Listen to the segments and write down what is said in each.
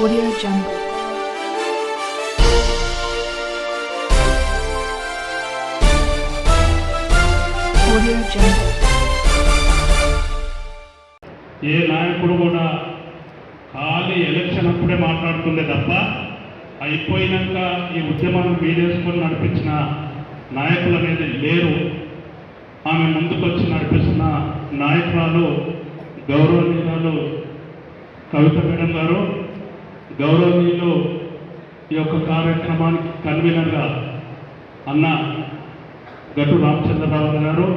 Audio Jungle. Audio Jungle. ఏ నాయకుడు కూడా ఖాళీ ఎలక్షన్ అప్పుడే మాట్లాడుతుండే తప్ప అయిపోయినాక ఈ ఉద్యమాన్ని మీదేసుకొని నడిపించిన నాయకులు అనేది లేరు ఆమె ముందుకొచ్చి నడిపిస్తున్న నాయకురాలు గౌరవనీయురాలు కవిత మేడం గారు గౌరవనీయులు ఈ యొక్క కార్యక్రమానికి కన్వీనర్గా అన్న గట్టు రామచంద్రరావు గారు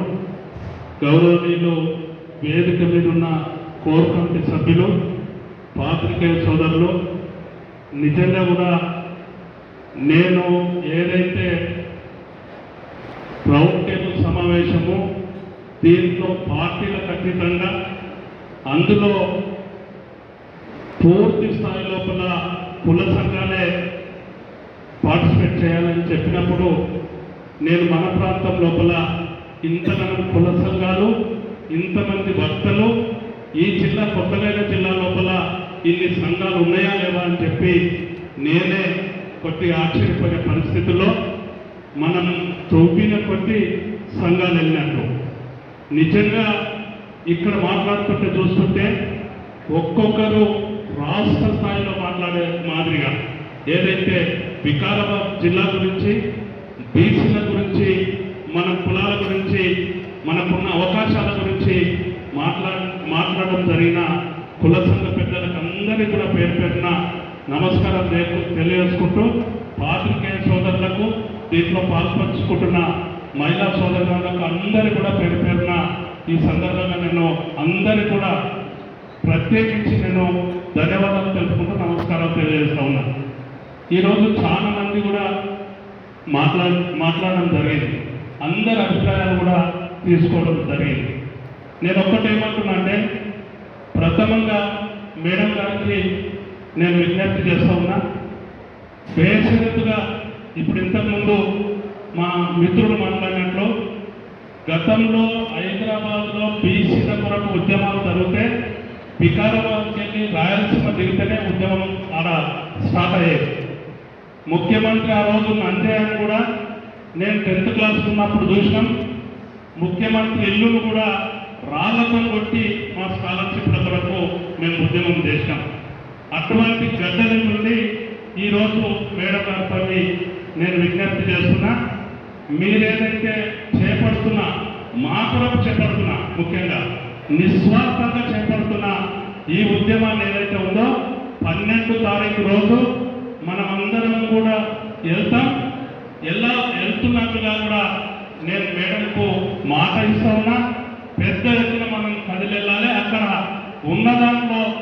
గౌరవనీయులు వేదిక మీద ఉన్న కోర్ కమిటీ సభ్యులు పాత్రికేయ సోదరులు నిజంగా కూడా నేను ఏదైతే రౌండ్ టేబుల్ సమావేశము దీంట్లో పార్టీలకు అతీతంగా అందులో పూర్తి స్థాయి లోపల కుల సంఘాలే పార్టిసిపేట్ చేయాలని చెప్పినప్పుడు నేను మన ప్రాంతం లోపల ఇంతమంది కుల సంఘాలు ఇంతమంది భక్తులు ఈ జిల్లా కొత్తగైన జిల్లా లోపల ఇన్ని సంఘాలు ఉన్నాయా లేవా అని చెప్పి నేనే కొద్దిగా ఆశ్చర్యపడే పరిస్థితుల్లో మనం తవ్విన కొద్ది సంఘాలు వెళ్ళినట్టు నిజంగా ఇక్కడ మాట్లాడుతుంటే చూస్తుంటే ఒక్కొక్కరు రాష్ట్ర స్థాయిలో మాట్లాడే మాదిరిగా ఏదైతే వికారాబాద్ జిల్లా గురించి బీసీల గురించి మన కులాల గురించి మనకున్న అవకాశాల గురించి మాట్లా మాట్లాడడం జరిగిన కుల సంఘ పెద్దలకు అందరినీ కూడా పేరు పెట్టిన నమస్కారం తెలియజేసుకుంటూ పాత్రికేయ సోదరులకు దీంట్లో పాల్పంచుకుంటున్న మహిళా సోదరులకు అందరి కూడా పేరు పేరున ఈ సందర్భంగా నేను అందరి కూడా ప్రత్యేకించి నేను ధన్యవాదాలు తెలుపుకుంటూ నమస్కారం తెలియజేస్తా ఉన్నాను ఈరోజు చాలా మంది కూడా మాట్లా మాట్లాడడం జరిగింది. అందరి అభిప్రాయాలు కూడా తీసుకోవడం జరిగింది. నేను ఒక్కటేమంటున్నా అంటే ప్రథమంగా మేడం గారికి నేను విజ్ఞప్తి చేస్తా ఉన్నా. బేసిరత్తుగా ఇప్పుడు ఇంతకుముందు మా మిత్రుడు మాట్లాడినట్లు గతంలో హైదరాబాద్లో బీసీల కొరకు ఉద్యమాలు జరిగితే వికారాబాద్కి వెళ్ళి రాయలసీమ దిగితేనే ఉద్యమం ఆడ స్టార్ట్ అయ్యేది. ముఖ్యమంత్రి ఆ రోజు నంద్యాలను కూడా నేను టెన్త్ క్లాస్ ఉన్నప్పుడు చూసినాం. ముఖ్యమంత్రి ఇల్లును కూడా రాళ్ళతో కొట్టి మా స్కాలర్షిప్ల కొరకు మేము ఉద్యమం చేసినాం. అటువంటి గడ్డల నుండి ఈరోజు మేడం గారితో నేను విజ్ఞప్తి చేస్తున్నా. మీరేదైతే చేపడుతున్నా మా కొరకు చేపడుతున్నా ముఖ్యంగా నిస్వార్థంగా చేపడుతున్నా ఈ ఉద్యమాన్ని ఏదైతే ఉందో పన్నెండు తారీఖు రోజు మనమందరం కూడా వెళ్తాం. ఎలా వెళ్తున్నట్టుగా కూడా నేను మేడంకు మాట ఇస్తా ఉన్నా. పెద్ద ఎత్తున మనం కదిలెళ్ళాలి. అక్కడ ఉన్న దాంట్లో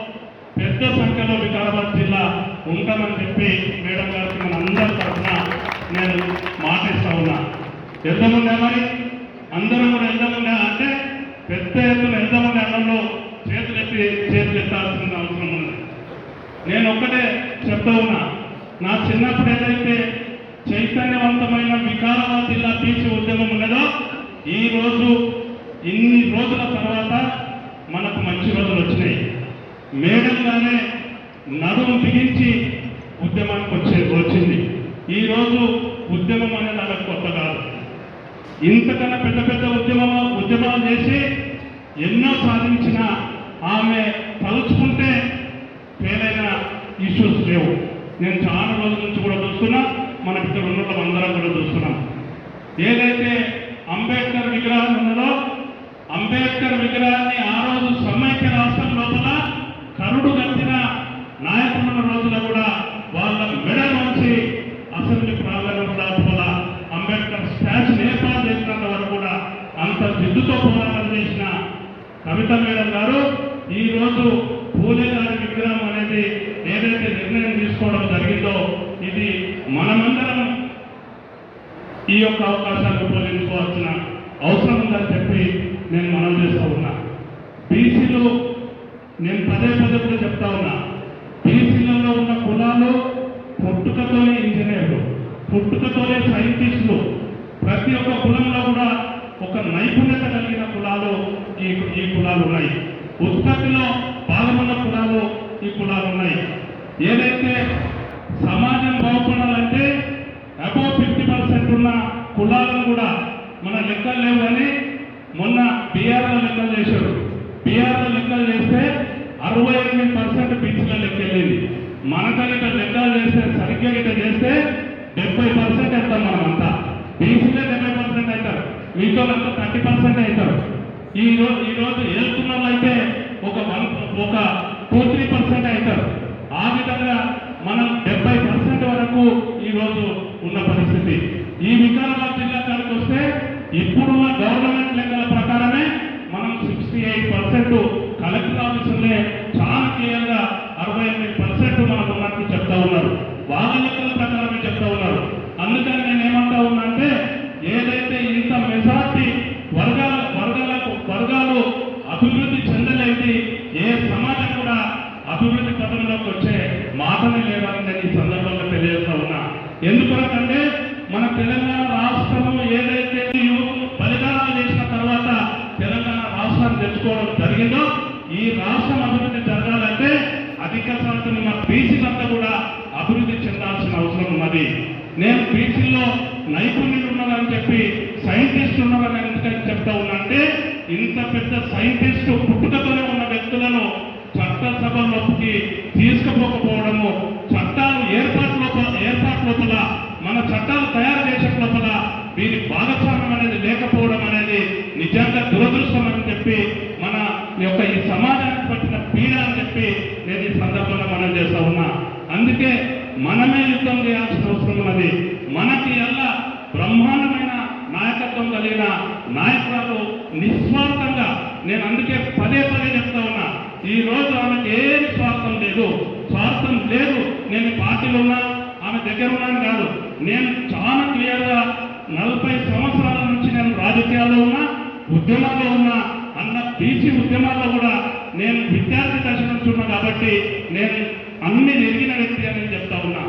పెద్ద సంఖ్యలో వికారాబాద్ జిల్లా ఉంటామని చెప్పి మేడం గారికి మన అందరి తరఫున నేను మాట ఇస్తా ఉన్నా. వెళ్దాముండే మరి. అందరం కూడా వెళ్దాముండే. అంటే పెద్ద ఎత్తున వెళ్దాముండే అన్నంలో. చేతులు ఎత్తి అవసరం ఉంది నేను ఒక్కటే చెప్తా ఉన్నా నా చిన్నప్పుడు ఏదైతే చైతన్యవంతమైన వికారాబాద్ జిల్లా తీర్చి ఉద్యమం ఉన్నదో ఈ రోజు ఇన్ని రోజుల తర్వాత మనకు మంచి రోజులు వచ్చినాయి. మేడంగానే నడుము బిగించి ఉద్యమానికి వచ్చే వచ్చింది. ఈరోజు ఉద్యమం అనేది అలా కొత్త కాదు ఇంతకన్నా పెద్ద పెద్ద ఉద్యమం ఉద్యమాలు చేసి ఎన్నో సాధించిన ఆమె తలుచుకుంటే పేరైన ఇష్యూస్ లేవు. నేను చాలా రోజుల నుంచి కూడా చూస్తున్నా మన ఇక్కడ ఉన్న అందరం కూడా చూస్తున్నాం. ఏదైతే అంబేద్కర్ విగ్రహం ఉన్నదో అంబేద్కర్ విగ్రహాన్ని ఆ రోజు సమైక్య రాష్ట్రం లోపల కరుడు కట్టిన నాయకులున్న రోజున కూడా వాళ్ళ మెడ నుంచి అసెంబ్లీ ప్రాంగణం లోపల అంబేద్కర్ స్టాచ్యూ ఏర్పాటు చేసినంత వరకు కూడా అంత జిద్దుతో పోరాటం చేసిన కవిత మేడం గారు ఈరోజు పూలేదారి విగ్రహం అనేది ఏదైతే నిర్ణయం తీసుకోవడం జరిగిందో ఇది మనమందరం ఈ యొక్క అవకాశాన్ని ఉపయోగించుకోవాల్సిన అవసరం ఉందని చెప్పి నేను మనం చేస్తూ ఉన్నా. బీసీలు నేను పదే పదే కూడా చెప్తా ఉన్నా బీసీలలో ఉన్న కులాలు పుట్టుకతోనే ఇంజనీర్లు పుట్టుకతోనే సైంటిస్టులు ప్రతి ఒక్క కులంలో కూడా ఒక నైపుణ్యత కలిగిన కులాలు ఈ ఈ కులాలు ఉన్నాయి. ఉత్పత్తిలో పాల్గొన్న కులాలు ఈ కులాలు ఉన్నాయి. ఏదైతే సమాజం బాగుపడాలంటే అబౌ ఫిఫ్టీ పర్సెంట్ ఉన్న కులాలను కూడా మన లెక్కలు లేవు కానీ మొన్న బీఆర్లో లెక్కలు చేశారు. బీఆర్లో లెక్కలు చేస్తే అరవై ఎనిమిది పర్సెంట్ బీచ్ల లెక్క వెళ్ళింది. మనకనిట లెక్కలు చేస్తే సరిగ్గా గిట చేస్తే డెబ్బై పర్సెంట్ వేస్తాం మనం అంతా బీచ్లే డెబ్బై పర్సెంట్ అవుతారు. మీతో థర్టీ పర్సెంట్ అవుతారు. ఈ రోజు ఈ రోజు వెళ్తున్న అయితే ఒక వన్ ఒక టూ త్రీ పర్సెంట్ అవుతారు. ఆ విధంగా మనం డెబ్బై పర్సెంట్ వరకు ఈ రోజు ఉన్న పరిస్థితి. ఈ వికారాబాద్ జిల్లా కాడికి వస్తే ఇప్పుడున్న గవర్నమెంట్ లెక్కల ప్రకారమే మనం సిక్స్టీ ఎయిట్ పర్సెంట్ కలెక్టర్ ఆఫీసులే క్లియర్గా అరవై ఎనిమిది పర్సెంట్ మనం ఉన్నట్టు చెప్తా ఉన్నారు. వాళ్ళ లెక్కల ప్రకారమే చెప్తా ఉన్నారు అందుకని నేను ఏమంటా ఉన్నా అంటే ఏదైతే ఇంత మెజార్టీ వర్గాల వర్గాలకు వర్గాలు అభివృద్ధి చెందలేని ఏ సమాజం కూడా అభివృద్ధి పథంలోకి వచ్చే మాటలు లేవని నేను ఈ సందర్భంగా తెలియజేస్తా ఉన్నా. ఎందుకంటే మన తెలంగాణ రాష్ట్రం ఏదైతే యువకులు బలిదానాలు చేసిన తర్వాత తెలంగాణ రాష్ట్రాన్ని తెచ్చుకోవడం జరిగిందో ఈ రాష్ట్రం అభివృద్ధి జరగాలంటే అధిక శాతం ఉన్న బీసీలంతా కూడా అభివృద్ధి చెందాల్సిన అవసరం ఉన్నది. నేను బీసీలో నైపుణ్యులు ఉన్నారని చెప్పి సైంటిస్ట్ ఉన్నారని ఎందుకని చెప్తా ఉన్నా అంటే ఇంత పెద్ద సైంటిస్ట్ పుట్టుకతోనే ఉన్న వ్యక్తులను చట్టసభలోకి తీసుకుపోకపోవడము చట్టాలు ఏర్పాటు లోపల ఏర్పాటు లోపల మన చట్టాలు తయారు చేసే లోపల వీరి భాగస్వామ్యం అనేది లేకపోవడం అనేది నిజంగా దురదృష్టం అని చెప్పి మన యొక్క ఈ సమాజానికి పట్టిన పీడ అని చెప్పి నేను ఈ సందర్భంగా మనం చేస్తా ఉన్నా. అందుకే మనమే యుద్ధం చేయాల్సిన అవసరం ఉన్నది. మనకి ఎలా బ్రహ్మాండమైన నాయకత్వం కలిగిన నాయకురాలు నిస్వార్థంగా నేను అందుకే పదే పదే చెప్తా ఉన్నా ఈ రోజు ఆమెకి ఏమి స్వార్థం లేదు. స్వార్థం లేదు. నేను పార్టీలో ఉన్నా ఆమె దగ్గర ఉన్నాను కాదు. నేను చాలా క్లియర్గా నలభై సంవత్సరాల నుంచి నేను రాజకీయాల్లో ఉన్నా ఉద్యమాల్లో ఉన్నా అన్న బీసీ ఉద్యమాల్లో కూడా నేను విద్యార్థి దశ నుంచి ఉన్నా కాబట్టి నేను అన్ని జరిగిన వ్యక్తి అని చెప్తా ఉన్నా.